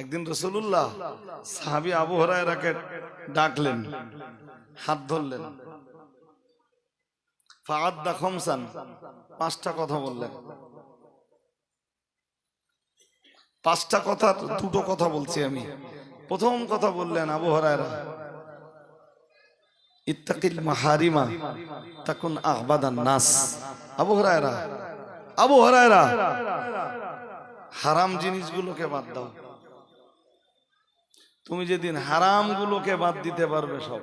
একদিন রসুল্লাহ সাহাবি আবু হরায়রাকে ডাকলেন, হাত ধরলেন। ফাআদ্দা খমসান, পাঁচটা কথা বললেন। পাঁচটা কথা দুটো কথা বলছি আমি। প্রথম কথা বললেন আবু হরায়রা, ইত্তাকিল মাহারিমা তাকুন আহবাদান নাস আবু হরায়রা আবু হরায়রা, হারাম জিনিসগুলোকে বাদ দাও। তুমি যেদিন হারাম গুলোকে বাদ দিতে পারবে সব,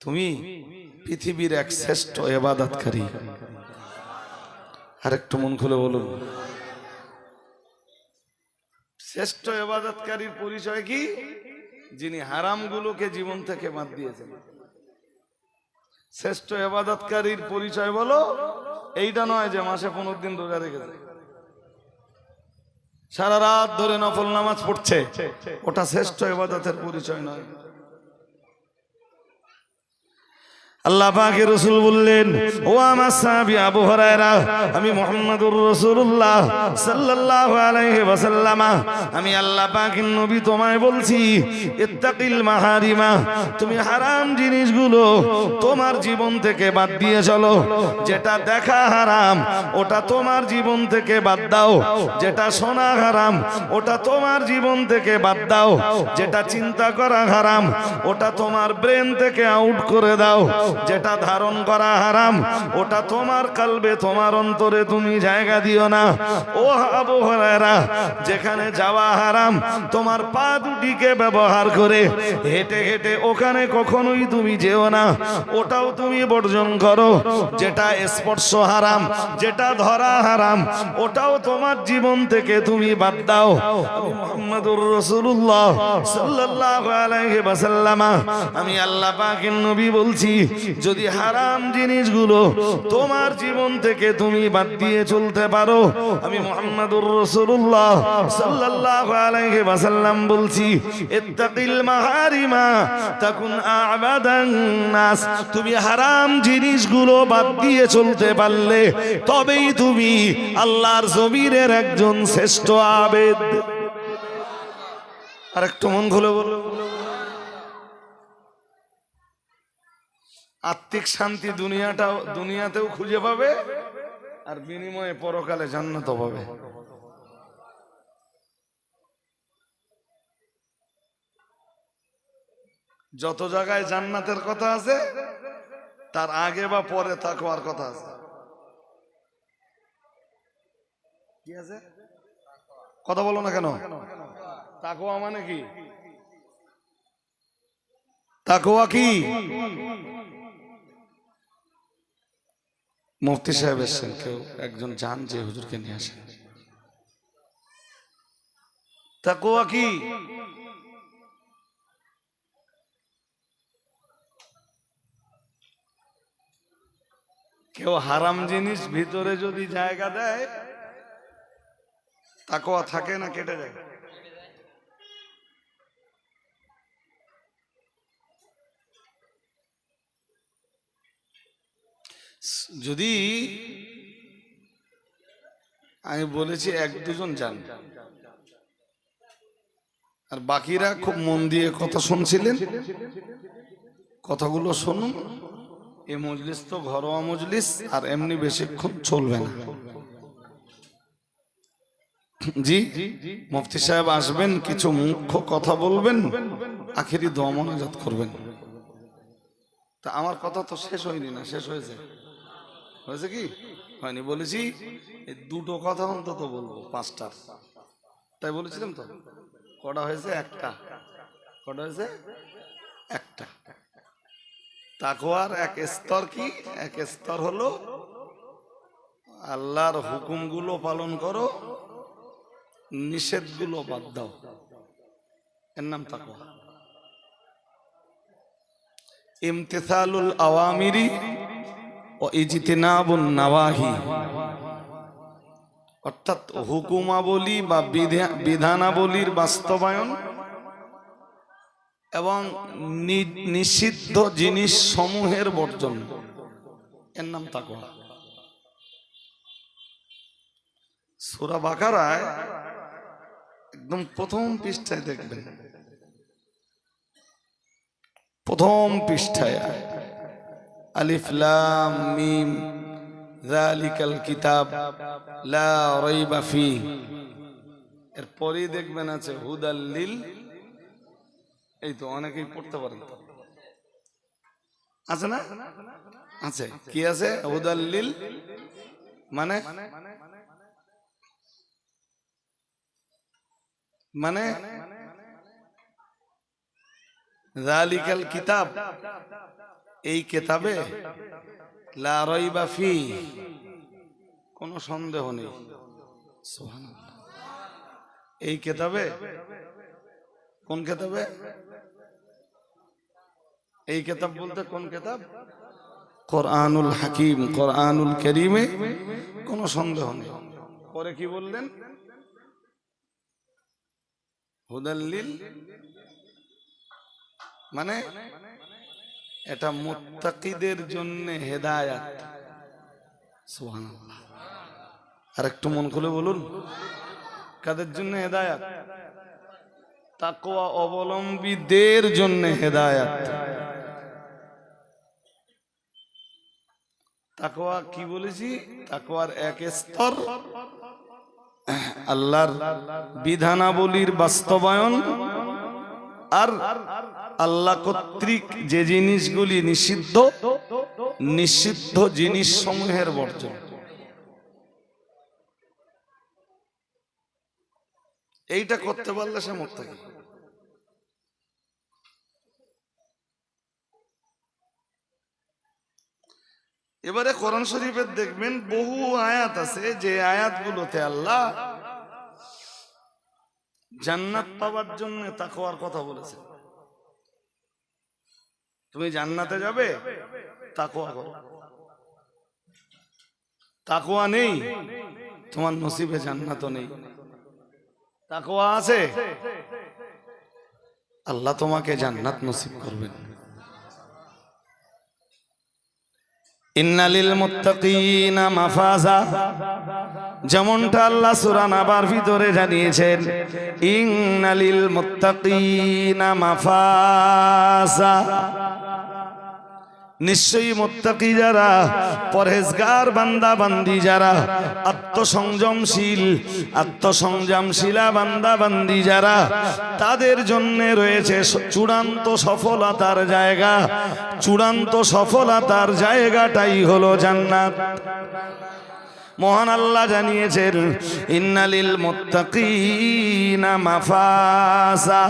তুমি পৃথিবীর এক শ্রেষ্ঠ এবাদতকারী। আর একটু মন খুলে বলুন। শ্রেষ্ঠ এবাদতকারীর পরিচয় কি? যিনি হারাম গুলোকে জীবন থেকে বাদ দিয়েছেন। শ্রেষ্ঠ এবাদতকারীর পরিচয় বলো, এইটা নয় যে মাসে পনেরো দিন রোজা রেখেছে সারা রাত ধরে নফল নামাজ পড়ছে। ওটা শ্রেষ্ঠ এবাদতের পরিচয় নয়। আল্লাহ পাকে রসুল বললেন, ও আমার সাহাবী আবু হুরায়রা, আমি মোহাম্মদুর রাসূলুল্লাহ সাল্লাল্লাহু আলাইহি ওয়াসাল্লাম, আমি আল্লাহ পাকের নবী তোমায় বলছি, ইত্তাকিল মাহারিমা, তুমি হারাম জিনিসগুলো তোমার জীবন থেকে বাদ দিয়ে চলো। যেটা দেখা হারাম, ওটা তোমার জীবন থেকে বাদ দাও। যেটা শোনা হারাম, ওটা তোমার জীবন থেকে বাদ দাও। যেটা চিন্তা করা হারাম, ওটা তোমার ব্রেন থেকে আউট করে দাও। যেটা ধারণ করা হারাম, ওটা তোমার কালবে, তোমার অন্তরে তুমি জায়গা দিও না। ও আবু যেখানে যাওয়া হারাম, তোমার পা দুটিকে ব্যবহার করে হেঁটে হেঁটে ওখানে কখনোই তুমি যেও না। ওটাও তুমি বর্জন করো, যেটা স্পর্শ হারাম, যেটা ধরা হারাম, ওটাও তোমার জীবন থেকে তুমি বাদ দাও। মুহাম্মাদুর রাসূলুল্লাহ সাল্লাল্লাহু আলাইহি আমি আল্লাহ পাকের নবী বলছি যদি হারাম জিনিসগুলো তোমার জীবন থেকে তুমি বাদ দিয়ে চলতে পারো, আমি মুহাম্মাদুর রাসূলুল্লাহ সাল্লাল্লাহু আলাইহি ওয়াসাল্লাম বলছি, ইত্তাকিল মাহারিমা তাকুন আবাদান নাস। তুমি হারাম জিনিসগুলো বাদ দিয়ে চলতে পারলে তবেই তুমি আল্লাহর জমিনের একজন শ্রেষ্ঠ আবেদ। আর একটু মন খুলে বলো। আত্মিক শান্তি দুনিয়াটাও দুনিয়াতেও খুঁজে পাবে আর বিনিময়ে পরকালে জান্নাত পাবে। যত জায়গায় জান্নাতের কথা আছে, তার আগে বা পরে তাকওয়ার কথা আছে। কি আছে? কথা বলো না কেন? তাকওয়া মানে কি? তাকওয়া কি? মুফতি সাহেব এসছেন কেউ একজন যান যে হুজুরকে নিয়ে আসেন। তাকওয়া কি? কেউ হারাম জিনিস ভিতরে যদি জায়গা দেয় তাকওয়া থাকে না কেটে যায়? যদি আমি বলেছি এক দুজন যান। আর বাকিরা খুব মন দিয়ে কথা শুনছিলেন। কথাগুলো শুনুন। এ মজলিস তো ঘরোয়া মজলিস, আর এমনি বেশিক্ষণ চলবে না। জি, মুফতি সাহেব আসবেন, কিছু মুখ্য কথা বলবেন, আখেরি দোয়া মোনাজাত করবেন। তা আমার কথা তো শেষ হয়নি না, শেষ হয়েছে। হয়েছে কি? হয়নি, বলেছি দুটো কথা অন্তত বলব, পাঁচটা। তাই বলেছিলাম তো? কটা হয়েছে? একটা। কটা হয়েছে? একটা। তাকওয়ার এক স্তর কি? এক স্তর হলো আল্লাহর হুকুমগুলো পালন করো, নিষেধগুলো বাদ দাও। এর নাম তাকওয়া। ইমতিসালুল আওয়ামিরি অর্থাৎ হুকুমাবলী বা বিধা- বিধানাবলীর বাস্তবায়ন এবং নিষিদ্ধ জিনিস সমূহের বর্জন। এর নাম তাকওয়া। সুরা বাকারায় একদম প্রথম পৃষ্ঠায় দেখবেন। প্রথম পৃষ্ঠায়। আলিফ, লাম, মিম, যালিকাল কিতাব, লা রাইবা ফি। এরপরেই দেখবেন আছে হুদাল্লিল এই তো অনেকেই পড়তে পারেন। আছে না? আছে। কি আছে? হুদাল্লিল মানে? মানে? জালিকাল কিতাব। এই কেতাবে লা রাইবা ফি, কোনো সন্দেহ নেই। এই কেতাবে, কোন কেতাবে? এই কেতাব বলতে কোন কেতাব? কোরআনুল হাকিম, কোরআনুল করিমে কোনো সন্দেহ নেই। পরে কি বললেন? হুদাল্লিল মানে এটা মুত্তাকিদের জন্য হেদায়াত। আর একটু মন খুলে বলুন। কাদের জন্য হেদায়াত? তাকওয়া অবলম্বীদের জন্য হেদায়াত। তাকওয়া কি বলেছি? তাকওয়ার এক স্তর। আল্লাহর বিধানাবলীর বাস্তবায়ন। আর আল্লাহ কর্তৃক যে জিনিসগুলি নিষিদ্ধ নিষিদ্ধ জিনিস সমূহের বর্জন। এইটা করতে পারলে সে মুক্তাকি এবারে কোরআন শরীফের দেখবেন বহু আয়াত আছে, যে আয়াতগুলোতে আল্লাহ জান্নাত পাওয়ার জন্য তাকওয়ার কথা বলেছে। তুমি জান্নাতে যাবে, তাকওয়া করো। তাকওয়া নেই, তোমার নসিবে জান্নাতও নেই। তাকওয়া আছে। আল্লাহ তোমাকে জান্নাত নসিব করবেন। ইন্নালিল মুত্তাকিনা মাফাজা। যেমনটা আল্লাহ সূরা নাবার ভিতরে জানিয়েছেন ইন্নালিল মুত্তাকিনা মাফাজা। নিশ্চয়ই মোত্তাকি যারা, পরহেজগার বান্দা, বান্দি যারা, আত্মসংযমশীল, আত্মসংযমশীলা বান্দা, বান্দি যারা, তাদের জন্য রয়েছে চূড়ান্ত সফলতার জায়গা। চূড়ান্ত সফলতার জায়গাটাই হলো জান্নাত। মহান আল্লাহ জানিয়েছেন, ইন্নালিল মুত্তাকিনা মাফাসা।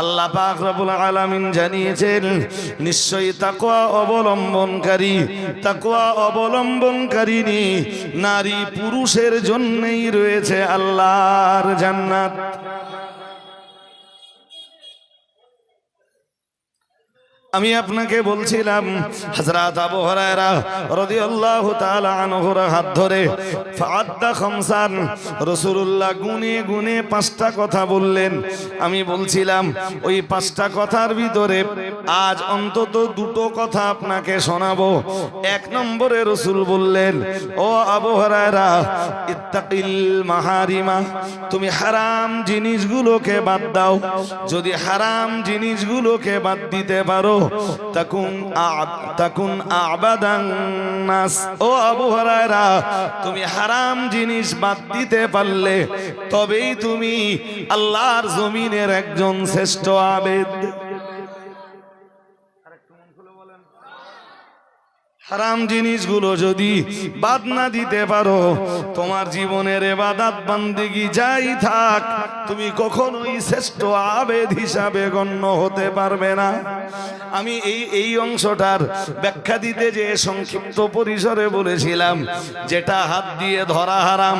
আল্লাহ পাক রব্বুল আলামিন জানিয়েছেন, নিশ্চয়ই তাকওয়া অবলম্বনকারী, তাকওয়া অবলম্বনকারিনী নারী পুরুষের জন্যই রয়েছে আল্লাহর জান্নাত। আমি আপনাকে বলছিলাম, হযরত আবু হুরায়রা রাদিয়াল্লাহু তাআলা আনহুর হাত ধরে, ফাআদ্দা খামসান, রাসূলুল্লাহ গুনে গুনে পাঁচটা কথা বললেন। আমি বলছিলাম, ওই পাঁচটা কথার ভিতরে আজ অন্তত দুটো কথা আপনাকে শোনাবো। এক নম্বরে রসুল বললেন, ও আবু হুরায়রা, ইত্তাকিল মাহারিমা, তুমি হারাম জিনিসগুলোকে বাদ দাও। যদি হারাম জিনিসগুলোকে বাদ দিতে পারো তাকুন আ- তাকুন আবাদান ও আবু হুরায়রা, তুমি হারাম জিনিস বাদ দিতে পারলে তবেই তুমি আল্লাহর জমিনের একজন শ্রেষ্ঠ আবেদ। হারাম জিনিসগুলো যদি বাদ না দিতে পারো, তোমার জীবনের এবাদাত বান্দিগি যাই থাক, তুমি কখনোই শ্রেষ্ঠ আবেদ হিসাবে গণ্য হতে পারবে না। আমি এই এই অংশটার ব্যাখ্যা দিতে যে সংক্ষিপ্ত পরিসরে বলেছিলাম, যেটা হাত দিয়ে ধরা হারাম,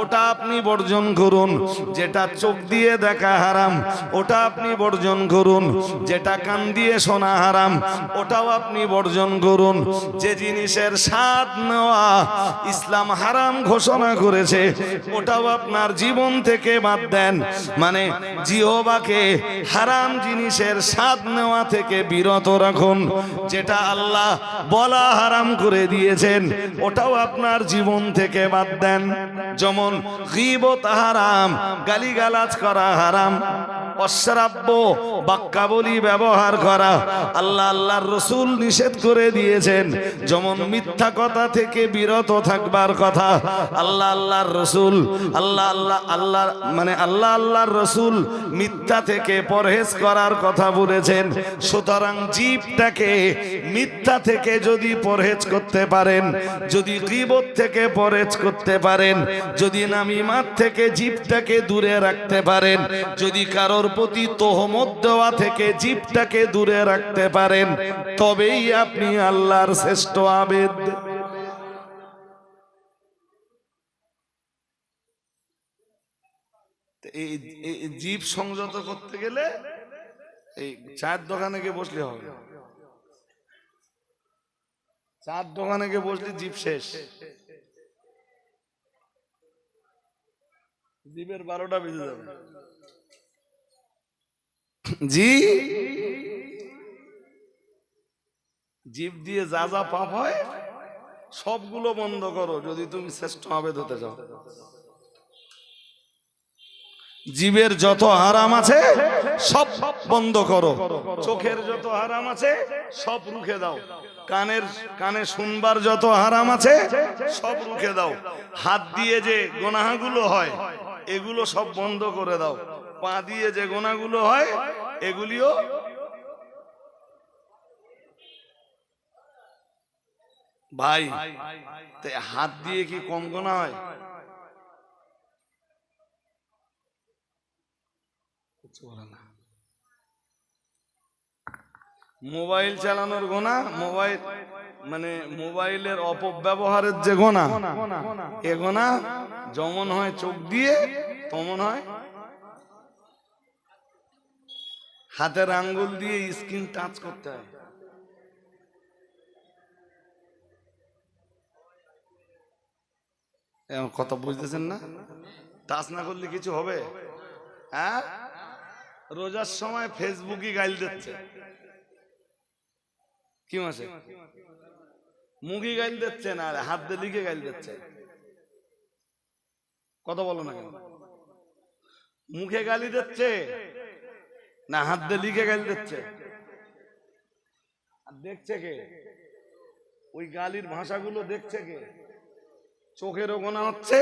ওটা আপনি বর্জন করুন, যেটা চোখ দিয়ে দেখা হারাম, ওটা আপনি বর্জন করুন, যেটা কান দিয়ে শোনা হারাম, ওটাও আপনি বর্জন করুন, যে যে জিনিসের স্বাদ নেওয়া ইসলাম হারাম ঘোষণা করেছে, ওটাও আপনার জীবন থেকে বাদ দেন। মানে জিহবাকে হারাম জিনিসের স্বাদ নেওয়া থেকে বিরত রাখুন, যেটা আল্লাহ বলা হারাম করে দিয়েছেন, ওটাও আপনার জীবন থেকে বাদ দেন। যেমন গিবত হারাম, গালিগালাজ করা হারাম, অশ্রাব্য বাক্যাবলী ব্যবহার করা, আল্লাহ আল্লাহর রসুল নিষেধ করে দিয়েছেন যেমন মিথ্যা কথা থেকে বিরত থাকবার কথা। আল্লাহ আল্লাহর রসুল, আল্লাহ আল্লাহ আল্লাহ মানে আল্লাহ আল্লাহর রসুল মিথ্যা থেকে পরহেজ করার কথা বলেছেন। সুতরাং জীবটাকে মিথ্যা থেকে যদি পরহেজ করতে পারেন, যদি গিবত থেকে পরহেজ করতে পারেন, যদি নামিমাত থেকে জীবটাকে দূরে রাখতে পারেন, যদি কারোর প্রতি তোহমত দেওয়া থেকে জীবটাকে দূরে রাখতে পারেন, তবেই আপনি আল্লাহর শ্রেষ্ঠ আবেদ। এই জীব সংযত করতে গেলে এই চায়ের দোকানে গিয়ে বসলে হবে। চার দোকানে গিয়ে বসলে জীব শেষ। জীবের বারোটা বেজে যাবে। জি? জীব দিয়ে যা যা পাপ হয়, সবগুলো বন্ধ করো, যদি তুমি শ্রেষ্ঠ আবেদ হতে চাও। জীবের যত হারাম আছে, সব বন্ধ করো। চোখের যত হারাম আছে, সব রুখে দাও। কানের, কানে শুনবার যত হারাম আছে, সব রুখে দাও। হাত দিয়ে যে গোনাগুলো হয়, এগুলো সব বন্ধ করে দাও। পা দিয়ে যে গোনাগুলো হয়, এগুলিও ভাই হাত দিয়ে কি কম গোনা হয়? মোবাইল চালানোর গোনা মোবাইল মানে মোবাইলের অপব্যবহারের যে গোনা এ গোনা যেমন হয় চোখ দিয়ে তেমন হয়। হাতের আঙ্গুল দিয়ে স্ক্রিন টাচ করতে হয়। কথা বুঝতেছেন না? টাচ না করলে কিছু হবে? হ্যাঁ? রোজার সময় ফেসবুকই গাইল দিচ্ছে। কি মাসে? মুখই গাইল দিচ্ছে না হাত দিয়ে লিখে গাইল দিচ্ছে। কথা বলো না কেন? মুখে গালি দিচ্ছে না হাত দিয়ে লিখে গালি দিচ্ছে? দেখছে কে? ওই গালির ভাষাগুলো দেখছে কে? চোখেরও গোনা হচ্ছে,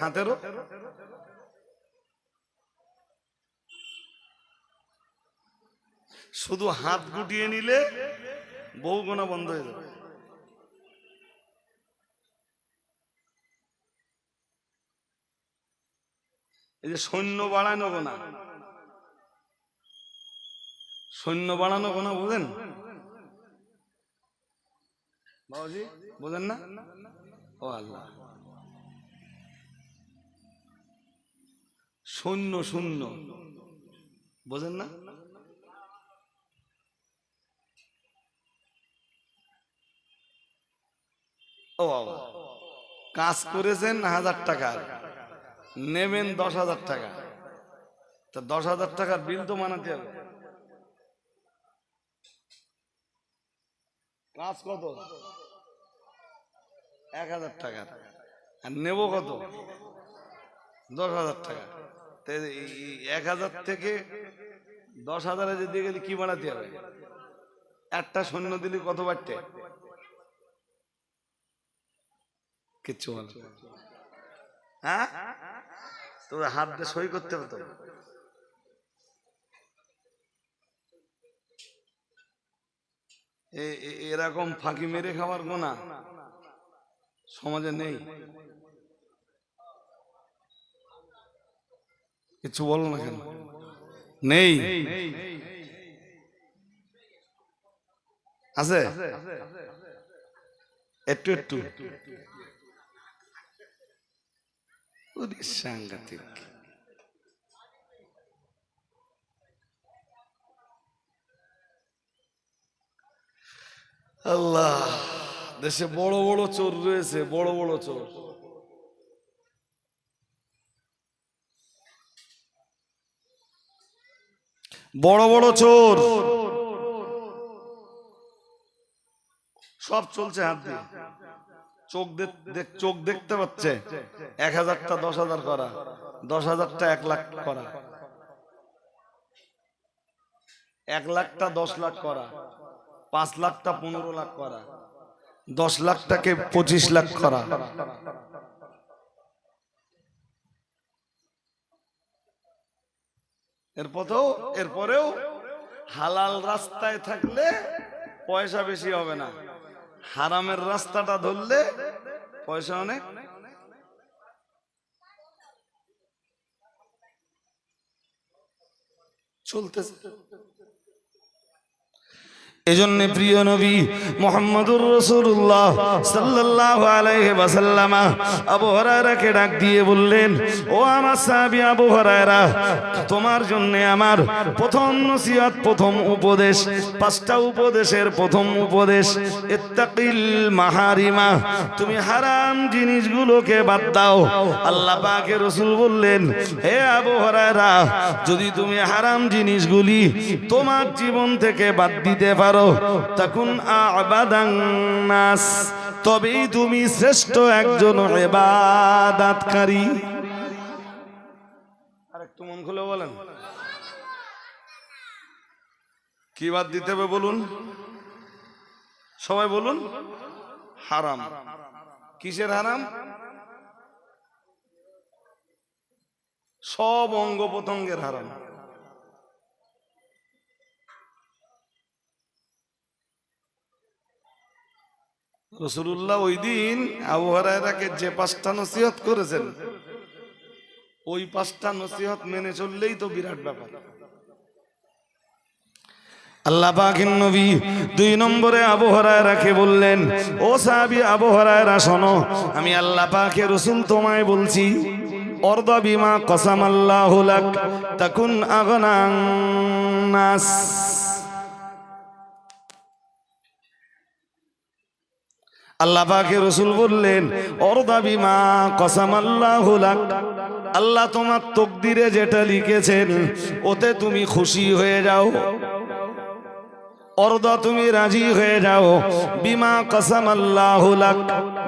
হাতেরও। শুধু হাত গুটিয়ে নিলে বহু গোনা বন্ধ হয়ে যাবে। এই যে সৈন্য বাড়ানো গোনা। সৈন্য বাড়ানো গোনা বুঝেন? বাবাজি, বুঝেন না? ও আল্লাহ। শূন্য শূন্য। বোঝেন না? ও কাজ করেছেন হাজার টাকার নেবেন দশ হাজার টাকা। তা দশ হাজার টাকার বিল তো মানাতে হবে। কাজ কত? এক হাজার টাকা। আর নেব কত? দশ হাজার টাকা। এক হাজার থেকে দশ হাজারে যদি গেলে কি বাড়াতে হবে? একটা সৈন্য দিলে কত বাড়তে? কিচ্ছু বলো হ্যাঁ? তো হাত দিয়ে সই করতে হতো এ- এ- এরকম ফাঁকি মেরে খাওয়ার গোনা সমাজে নেই। কিছু বলো না কেন? নেই। আছে? একটু একটু। সাংঘাতিক। আল্লাহ দেশে বড় বড় চোর রয়েছে বড় বড় চোর। বড় বড় চোর। সব চলছে হাত দিয়ে। চোখ চোখ দেখতে পাচ্ছে। এক হাজারটা, দশ হাজার করা। দশ হাজারটা, এক লাখ করা। এক লাখটা, দশ লাখ করা। পাঁচ লাখটা, পনেরো লাখ করা। দশ লাখটাকে পঁচিশ লাখ করা। এরপরেও এরপরেও হালাল রাস্তায় থাকলে পয়সা বেশি হবে না। হারামের রাস্তাটা ধরলে পয়সা অনেক। চলতেছে। এজন্য প্রিয় নবী মোহাম্মদুর রসুল্লাহ সাল্লাল্লাহু আলাইহি ওয়াসাল্লাম আবু ডাক দিয়ে বললেন, ও আমার সাহাবী আবু তোমার জন্য আমার প্রথম নসিহত, প্রথম উপদেশ, পাঁচটা উপদেশের প্রথম উপদেশ, ইত্তাকিল মাহারিমা, তুমি হারাম জিনিসগুলোকে বাদ দাও। আল্লাহ পাকে রসুল বললেন, হে আবু যদি তুমি হারাম জিনিসগুলি তোমার জীবন থেকে বাদ দিতে পারো তখন আবাদাং নাস। তবেই তুমি শ্রেষ্ঠ একজন ইবাদতকারী। আরেকটু মন খুলে বলেন। কি বাদ দিতে হবে বলুন? সবাই বলুন, হারাম। কিসের হারাম? সব অঙ্গ প্রত্যঙ্গের হারাম। রসুল্লাহ ওই দিন আবু হরায়রাকে যে পাঁচটা নসিহত করেছেন, ওই পাঁচটা নসিহত মেনে চললেই তো বিরাট ব্যাপার। আল্লাহ নবী দুই নম্বরে বললেন, ও শোনো, আমি আল্লাহ পাকে রসুল তোমায় বলছি অর্দ বিমা তাকুন আল্লাহ পাকে রসুল বললেন অর্দাবিমা কসামাল্লাহ কসাম আল্লাহ হুলাক আল্লাহ তোমার তকদিরে যেটা লিখেছেন, ওতে তুমি খুশি হয়ে যাও। অর্দা তুমি রাজি হয়ে যাও। বিমা কসম আল্লাহ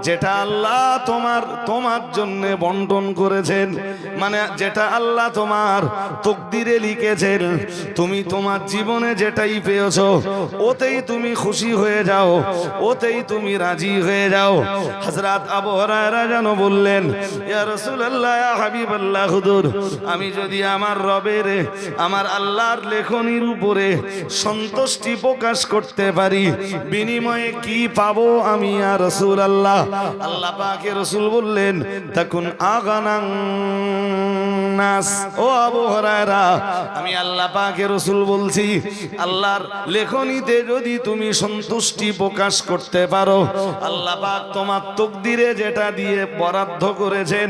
যেটা আল্লাহ তোমার তোমার জন্য বন্টন করেছেন মানে যেটা আল্লাহ তোমার তকদিরে লিখেছেন, তুমি তোমার জীবনে যেটাই পেয়েছ, ওতেই তুমি খুশি হয়ে যাও, ওতেই তুমি রাজি হয়ে যাও। হযরত আবু হুরায়রা যেন বললেন রাসূলুল্লাহ, ইয়া হাবিবাল্লাহ আমি যদি আমার রবের, আমার আল্লাহর লেখনির উপরে সন্তুষ্টি প্রকাশ করতে পারি? বিনিময়ে কি পাবো আমি আর রসুল আল্লাহ আল্লাহ পাকে রসুল বললেন, তখন আগানাং নাস। ও আবু হরায়রা, আমি আল্লাহ পাকে রসুল বলছি, আল্লাহর লেখনীতে যদি তুমি সন্তুষ্টি প্রকাশ করতে পারো, আল্লাহ পাক তোমার তকদিরে যেটা দিয়ে বরাদ্দ করেছেন,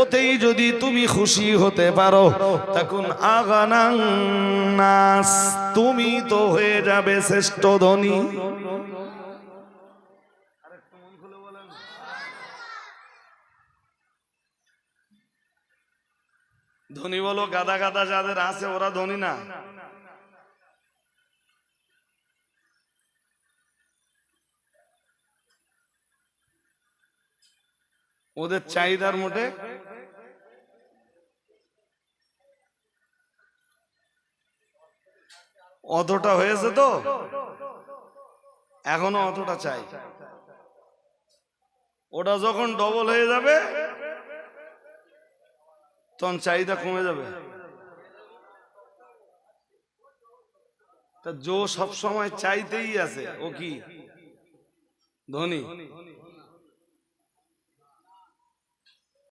ওতেই যদি তুমি খুশি হতে পারো। তখন আগানাং নাস, তুমি তো হয়ে যাবে শ্রেষ্ঠ ধনী। ধনী বলো গাদা গাদা যাদের আছে ওরা ধনী না। ওদের চাহিদার মোটে অতটা হয়েছে তো? এখনও অতটা চাই। ওটা যখন ডবল হয়ে যাবে, তখন চাহিদা কমে যাবে। তা জো সব সময় চাইতেই আছে। ও কি? ধনী।